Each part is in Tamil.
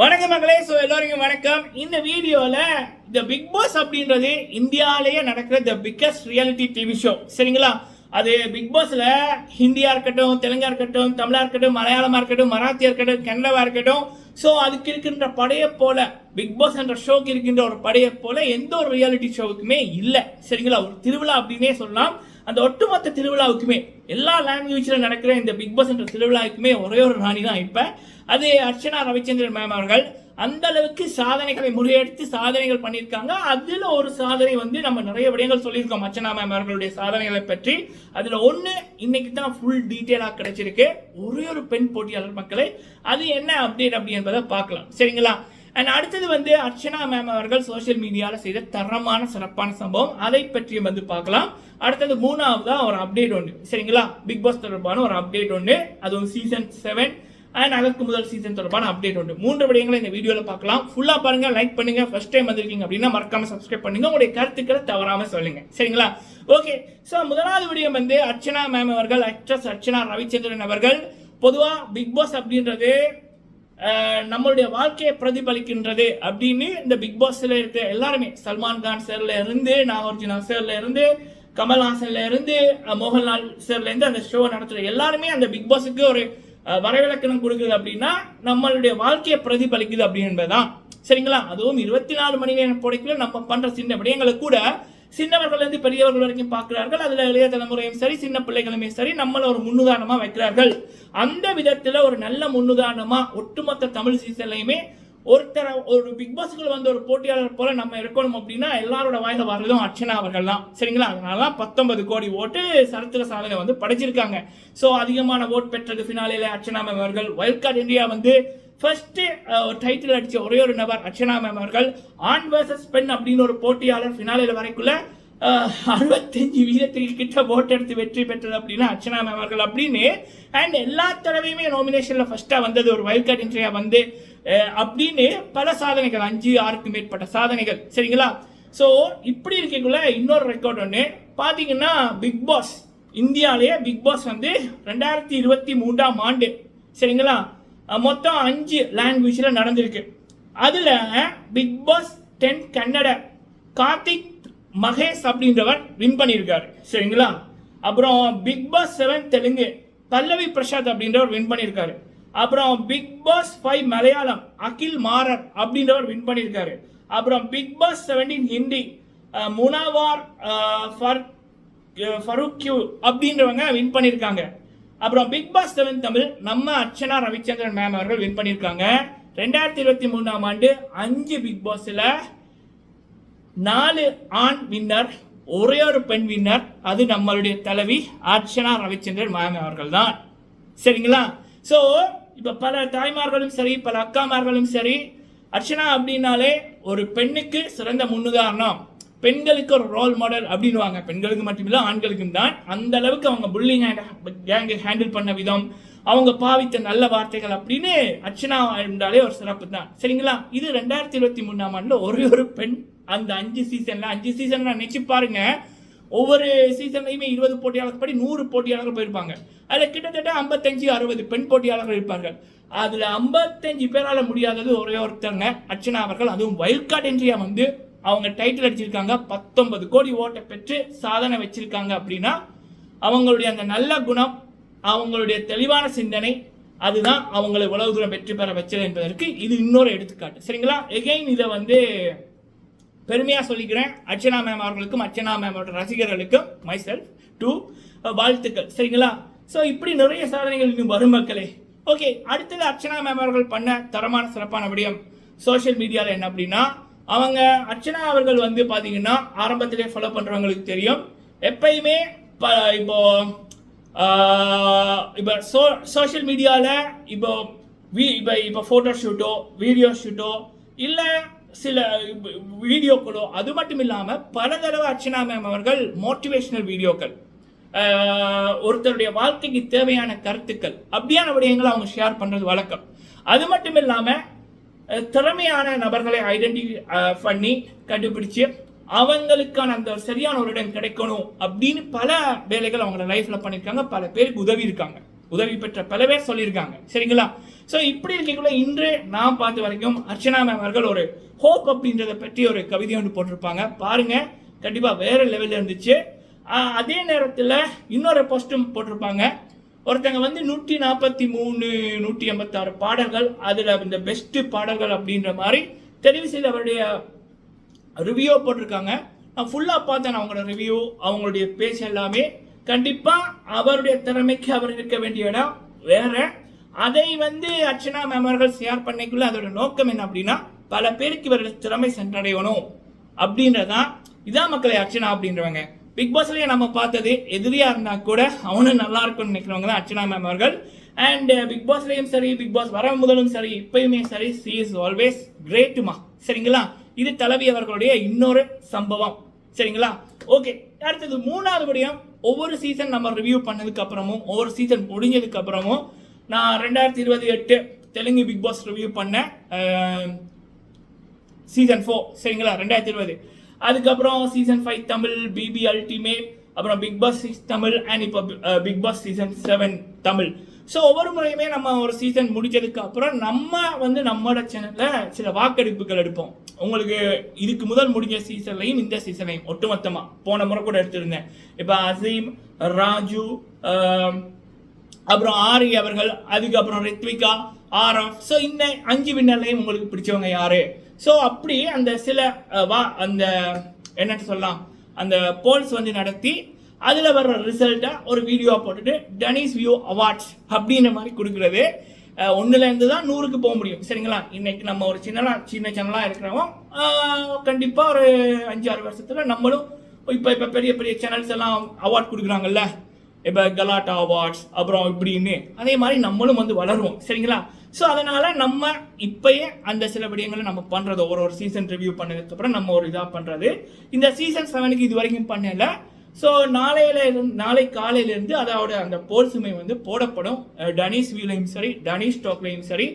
வணக்கம் மகளே ஸோ எல்லோருக்கும் வணக்கம். இந்த வீடியோவில் இந்த பிக் பாஸ் அப்படின்றது இந்தியாவிலேயே நடக்கிற the biggest reality TV show சரிங்களா? அது பிக் பாஸில் ஹிந்தியாக இருக்கட்டும் தெலுங்கா இருக்கட்டும் தமிழாக இருக்கட்டும் மலையாளமாக இருக்கட்டும் மராத்தியாக இருக்கட்டும் கன்னடவா இருக்கட்டும். ஸோ அதுக்கு இருக்கின்ற படையை போல பிக் பாஸ் என்ற ஷோக்கு இருக்கின்ற ஒரு படையை போல எந்த ஒரு ரியாலிட்டி ஷோவுக்குமே இல்லை. சரிங்களா? ஒரு திருவிழா அப்படின்னே சொல்லலாம். அந்த ஒட்டுமொத்த திருவிழாவுக்குமே எல்லா லாங்குவேஜில் நடக்கிற இந்த பிக் பாஸ் என்ற திருவிழாவுக்குமே ஒரே ஒரு ராணி தான் இப்போ. அது அர்ச்சனா ரவிச்சந்திரன் மேம் அவர்கள். அந்த அளவுக்கு சாதனைகளை முறியடித்து சாதனைகள் பண்ணியிருக்காங்க. அதில் ஒரு சாதனை வந்து நம்ம நிறைய விடயங்கள் சொல்லியிருக்கோம் அர்ச்சனா மேம் அவர்களுடைய சாதனைகளை பற்றி. அதில் ஒன்று இன்னைக்கு தான் ஃபுல் டீட்டெயிலாக கிடைச்சிருக்கு. ஒரே ஒரு பெண் போட்டியாளர் மக்களை அது என்ன அப்டேட் அப்படி என்பதை பார்க்கலாம். சரிங்களா? அண்ட் அடுத்தது வந்து அர்ச்சனா மேம் அவர்கள் சோஷியல் மீடியாவில் செய்த தரமான சிறப்பான சம்பவம். அதை பற்றியும் வந்து பார்க்கலாம். அடுத்தது மூணாவதா ஒரு அப்டேட் ஒன்று சரிங்களா? பிக் பாஸ் தொடர்பான ஒரு அப்டேட் ஒன்று அதுவும் சீசன் செவன் அண்ட் அதற்கு முதல் சீசன் தொடர்பான அப்டேட் உண்டு மூன்று விடயங்களை இந்த வீடியோவில் பார்க்கலாம். ஃபுல்லாக பாருங்கள் லைக் பண்ணுங்க. ஃபர்ஸ்ட் டைம் வந்திருக்கீங்க அப்படின்னா மறக்காம சப்ஸ்கிரைப் பண்ணுங்க. உங்களுடைய கருத்துக்களை தவறாம சொல்லுங்க. சரிங்களா? ஓகே ஸோ முதலாவது விடயம் வந்து அர்ச்சனா மேம் அவர்கள் அக்ட்ரஸ் அர்ச்சனா ரவிச்சந்திரன் அவர்கள். பொதுவாக பிக் பாஸ் அப்படின்றது நம்மளுடைய வாழ்க்கையை பிரதிபலிக்கின்றது அப்படின்னு இந்த பிக் பாஸ்ல இருக்க எல்லாருமே சல்மான் கான் சேர்ல இருந்து நாகார்ஜுனா சேர்ல இருந்து கமல்ஹாசன்ல இருந்து மோகன்லால் சேர்ல இருந்து அந்த ஷோ நடத்துற எல்லாருமே அந்த பிக் பாஸுக்கு ஒரு வரவிலக்கணம் கொடுக்குது அப்படின்னா நம்மளுடைய வாழ்க்கையை பிரதிபலிக்குது அப்படின்றதுதான் சரிங்களா? அதுவும் இருபத்தி நாலு மணி நேரம் போடைக்குள்ள நம்ம பண்ற சின்ன விடயங்களை கூட சின்னவர்கள்லேருந்து பெரியவர்கள் வரைக்கும் பார்க்கிறார்கள். அதில் இளைய தலைமுறையும் சரி சின்ன பிள்ளைகளுமே சரி நம்மளை ஒரு முன்னுதாரணமாக வைக்கிறார்கள். அந்த விதத்தில் ஒரு நல்ல முன்னுதாரணமாக ஒட்டுமொத்த தமிழ் சீசன்லையுமே ஒருத்தர ஒரு பிக் பாஸ்க்குள்ள வந்து ஒரு போட்டியாளர் போல நம்ம இருக்கணும் அப்படின்னா எல்லாரோட வாயில வர்றதும் அர்ச்சனா அவர்கள் தான் சரிங்களா? அதனால தான் பத்தொன்பது கோடி ஓட்டு சரித்திர சாதனை வந்து படைச்சிருக்காங்க. ஸோ அதிகமான ஓட் பெற்றது ஃபினாலேல அர்ச்சனா அவர்கள். வைல்ட் கார்டு இந்தியா வந்து ஃபர்ஸ்ட்டு டைட்டில் அடித்த ஒரே ஒரு நபர் அர்ச்சனா மேம் அவர்கள். ஆண் வர்சஸ் பெண் அப்படின்னு ஒரு போட்டியாளர் ஃபினாலில் வரைக்குள்ள அறுபத்தஞ்சு வீதத்துக்கு கிட்ட ஓட் எடுத்து வெற்றி பெற்றது அப்படின்னா அர்ச்சனா மேம் அவர்கள் அப்படின்னு. அண்ட் எல்லா தடவையுமே நாமினேஷனில் ஃபஸ்ட்டாக வந்தது ஒரு வைல்ட் கார்டு இன்ட்ரியாக வந்து அப்படின்னு பல சாதனைகள் அஞ்சு ஆறுக்கு மேற்பட்ட சாதனைகள். சரிங்களா? ஸோ இப்படி இருக்கக்குள்ள இன்னொரு ரெக்கார்ட் ஒன்று பார்த்தீங்கன்னா பிக் பாஸ் இந்தியாவிலேயே பிக் பாஸ் வந்து ரெண்டாயிரத்தி இருபத்தி மூன்றாம் ஆண்டு. சரிங்களா? மொத்தம் அஞ்சு லாங்குவேஜில் நடந்திருக்கு. அதில் big boss ten Kannada Karthik Mahesh அப்படின்றவர் வின் பண்ணியிருக்காரு. சரிங்களா? அப்புறம் big boss seven Telugu Pallavi Prasad அப்படின்றவர் வின் பண்ணியிருக்காரு. அப்புறம் big boss five Malayalam Akhil Marar அப்படின்றவர் வின் பண்ணியிருக்காரு. அப்புறம் big boss seventeen Hindi Munawar Far Faruqui அப்படின்றவங்க வின் பண்ணியிருக்காங்க. அப்புறம் பிக் பாஸ் செவன் தமிழ் நம்ம அர்ச்சனா ரவிச்சந்திரன் மேம் அவர்கள் வின் பண்ணியிருக்காங்க. ரெண்டாயிரத்தி இருபத்தி மூணாம் ஆண்டு அஞ்சு பிக் பாஸில் நாலு ஆண் வின்னர் ஒரே ஒரு பெண் வின்னர் அது நம்மளுடைய தலைவி அர்ச்சனா ரவிச்சந்திரன் மேம் அவர்கள் தான். சரிங்களா? ஸோ இப்போ பல தாய்மார்களும் சரி பல அக்காமார்களும் சரி அர்ச்சனா அப்படின்னாலே ஒரு பெண்ணுக்கு சிறந்த முன்னுதாரணம். பெண்களுக்கு ஒரு ரோல் மாடல் அப்படின்னுவாங்க. பெண்களுக்கு மட்டுமில்ல ஆண்களுக்கும் தான். அந்த அளவுக்கு அவங்க புல்லிங் கேங்கை ஹேண்டில் பண்ண விதம் அவங்க பாவித்த நல்ல வார்த்தைகள் அப்படின்னு அர்ச்சனா என்றாலே ஒரு சிறப்பு தான். சரிங்களா? இது ரெண்டாயிரத்தி இருபத்தி மூணாம் ஆண்டில் ஒரே ஒரு பெண் அந்த அஞ்சு சீசன்ல அஞ்சு சீசன் நினைச்சு பாருங்க. ஒவ்வொரு சீசன்லையுமே இருபது போட்டியாளர்கள் படி நூறு போட்டியாளர்கள் போயிருப்பாங்க. அதில் கிட்டத்தட்ட ஐம்பத்தஞ்சு அறுபது பெண் போட்டியாளர்கள் இருப்பார்கள். அதில் ஐம்பத்தஞ்சு பேரால் முடியாதது ஒரே ஒருத்தங்க அர்ச்சனா அவர்கள். அதுவும் வைல்ட் கார்டு என்ட்ரியா வந்து அவங்க டைட்டில் அடிச்சிருக்காங்க. பத்தொன்பது கோடி ஓட்டை பெற்று சாதனை வச்சிருக்காங்க அப்படின்னா அவங்களுடைய அந்த நல்ல குணம் அவங்களுடைய தெளிவான சிந்தனை அதுதான் அவங்களை உலக தூரம் வெற்றி பெற வச்சது என்பதற்கு இது இன்னொரு எடுத்துக்காட்டு. சரிங்களா? எகைன் இதை வந்து பெருமையாக சொல்லிக்கிறேன். அர்ச்சனா மேம் அவர்களுக்கும் அர்ச்சனா மேமோட ரசிகர்களுக்கும் மை செல்ஃப் டூ வாழ்த்துக்கள். சரிங்களா? ஸோ இப்படி நிறைய சாதனைகள் இன்னும் வரும் மக்களே. ஓகே அடுத்தது அர்ச்சனா மேம் அவர்கள் பண்ண தரமான சிறப்பான விடயம் சோஷியல் மீடியாவில் என்ன அப்படின்னா அவங்க அர்ச்சனா அவர்கள் வந்து பார்த்தீங்கன்னா ஆரம்பத்திலே ஃபாலோ பண்ணுறவங்களுக்கு தெரியும். எப்பயுமே இப்போ இப்போ இப்போ சோ சோஷியல் மீடியாவில் இப்போ வீ இப்போ இப்போ ஃபோட்டோ ஷூட்டோ வீடியோ ஷூட்டோ இல்லை சில வீடியோக்களோ அது மட்டும் இல்லாமல் பல தடவை அர்ச்சனா மேம் அவர்கள் மோட்டிவேஷனல் வீடியோக்கள் ஒருத்தருடைய வாழ்க்கைக்கு தேவையான கருத்துக்கள் அப்படியான விடயங்களை அவங்க ஷேர் பண்ணுறது வழக்கம். அது மட்டும் இல்லாமல் திறமையான நபர்களை ஐடென்டிஃபை பண்ணி கண்டுபிடிச்சு அவங்களுக்கான அந்த சரியான ஒரு இடம் கிடைக்கணும் அப்படின்னு பல வேலைகள் அவங்களோட லைஃப்ல பண்ணியிருக்காங்க. பல பேருக்கு உதவி இருக்காங்க. உதவி பெற்ற பல பேர் சொல்லியிருக்காங்க. சரிங்களா? ஸோ இப்படி இருக்கக்குள்ள இன்று நான் பார்த்த வரைக்கும் அர்ச்சனா மேம் அவர்கள் ஒரு ஹோப் அப்படின்றத பற்றி ஒரு கவிதை ஒன்று போட்டிருப்பாங்க. பாருங்க. கண்டிப்பாக வேற லெவலில் இருந்துச்சு. அதே நேரத்தில் இன்னொரு போஸ்ட்டும் போட்டிருப்பாங்க. ஒருத்தங்க வந்து நூற்றி நாற்பத்தி மூணு நூற்றி ஐம்பத்தாறு பாடல்கள் அதில் இந்த பெஸ்ட்டு பாடல்கள் அப்படின்ற மாதிரி தெரிவு செய்து அவருடைய ரிவ்யூ போட்டிருக்காங்க. நான் ஃபுல்லாக பார்த்தேன் அவங்களோட ரிவ்யூ அவங்களுடைய பேச்சு எல்லாமே. கண்டிப்பாக அவருடைய திறமைக்கு அவர் இருக்க வேண்டிய இடம் வேற. அதை வந்து அர்ச்சனா மேமர்கள் ஷேர் பண்ணிக்குள்ள அதோட நோக்கம் என்ன அப்படின்னா பல பேருக்கு இவர்கள் திறமை சென்றடையணும் அப்படின்றதான் இதான் மக்களை அர்ச்சனா அப்படின்றவங்க. பிக் பாஸ்லேயே நம்ம பார்த்தது எதிரியாக இருந்தால் கூட அவனும் நல்லா இருக்கும்னு நினைக்கிறவங்க தான் அர்ச்சனா மேம் அவர்கள். அண்ட் பிக் பாஸ்லேயும் சரி பிக் பாஸ் வர முதலும் சரி இப்பயுமே சரி. சி இஸ் ஆல்வேஸ் கிரேட்டுமா சரிங்களா? இது தலைவி அவர்களுடைய இன்னொரு சம்பவம். சரிங்களா? ஓகே அடுத்தது மூணாவது படியும். ஒவ்வொரு சீசன் நம்ம ரிவ்யூ பண்ணதுக்கு அப்புறமும் ஒவ்வொரு சீசன் முடிஞ்சதுக்கு அப்புறமும் நான் ரெண்டாயிரத்தி இருபது எட்டு தெலுங்கு பிக் பாஸ் ரிவ்யூ பண்ணேன் சீசன் ஃபோர் சரிங்களா? ரெண்டாயிரத்தி இருபது. அதுக்கப்புறம் season five Tamil BB ultimate அப்புறம் Bigg Boss six Tamil and இப்போ Bigg Boss season seven Tamil. So ஒவ்வொரு முறையுமே நம்ம ஒரு சீசன் முடிச்சதுக்கு அப்புறம் நம்ம வந்து நம்மளோட சேனலில் சில வாக்கெடுப்புகள் எடுப்போம். உங்களுக்கு இதுக்கு முதல் முடிஞ்ச சீசன்லையும் இந்த சீசன்லையும் ஒட்டுமொத்தமாக போன முறை கூட எடுத்திருந்தேன். இப்போ அசீம் ராஜு அப்புறம் ஆரி அவர்கள் அதுக்கப்புறம் ரித்விகா ஆரம் ஸோ இந்த அஞ்சு வின்னர்லையும் உங்களுக்கு பிடிச்சவங்க யாரு? ஸோ அப்படி அந்த சில வா அந்த என்னன்னு சொல்லலாம் அந்த போல்ஸ் வந்து நடத்தி அதில் வர்ற ரிசல்ட்டை ஒரு வீடியோ போட்டுட்டு டனிஸ் வியூ அவார்ட்ஸ் அப்படின்ற மாதிரி கொடுக்குறது. ஒன்றுலேருந்து தான் நூறுக்கு போக முடியும் சரிங்களா? இன்னைக்கு நம்ம ஒரு சின்னலாம் சின்ன சேனலாக இருக்கிறவங்க கண்டிப்பாக ஒரு அஞ்சு ஆறு வருஷத்தில் நம்மளும் இப்போ இப்போ பெரிய பெரிய சேனல்ஸ் எல்லாம் அவார்ட் கொடுக்குறாங்கல்ல. இப்போ கலாட்டா அவார்ட்ஸ் அப்புறம் இப்படின்னு அதே மாதிரி நம்மளும் வந்து வளருவோம் சரிங்களா? ஸோ அதனால் நம்ம இப்பயே அந்த சில விடயங்களை நம்ம பண்ணுறது ஒரு ஒரு சீசன் ரிவ்யூ பண்ணதுக்கப்புறம் நம்ம ஒரு இதாக பண்ணுறது இந்த சீசன் செவனுக்கு இது வரைக்கும் பண்ணல. ஸோ நாளையில இருந்து நாளை காலையிலேருந்து அதோட அந்த போல்சுமை வந்து போடப்படும். டனீஷ் வியூலையும் சரி டனீஷ் ஸ்டாக்லையும் சரி.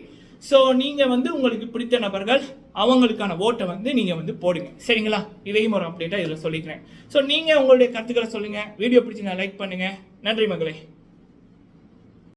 ஸோ நீங்கள் வந்து உங்களுக்கு பிடித்த நபர்கள் அவங்களுக்கான ஓட்டை வந்து நீங்கள் வந்து போடுங்க. சரிங்களா? இதையும் ஒரு அப்டேட்டாக இதில் சொல்லிக்கிறேன். ஸோ நீங்கள் உங்களுடைய கருத்துக்களை சொல்லுங்கள் வீடியோ பிடிச்சிங்க லைக் பண்ணுங்கள் நன்றி மகளே.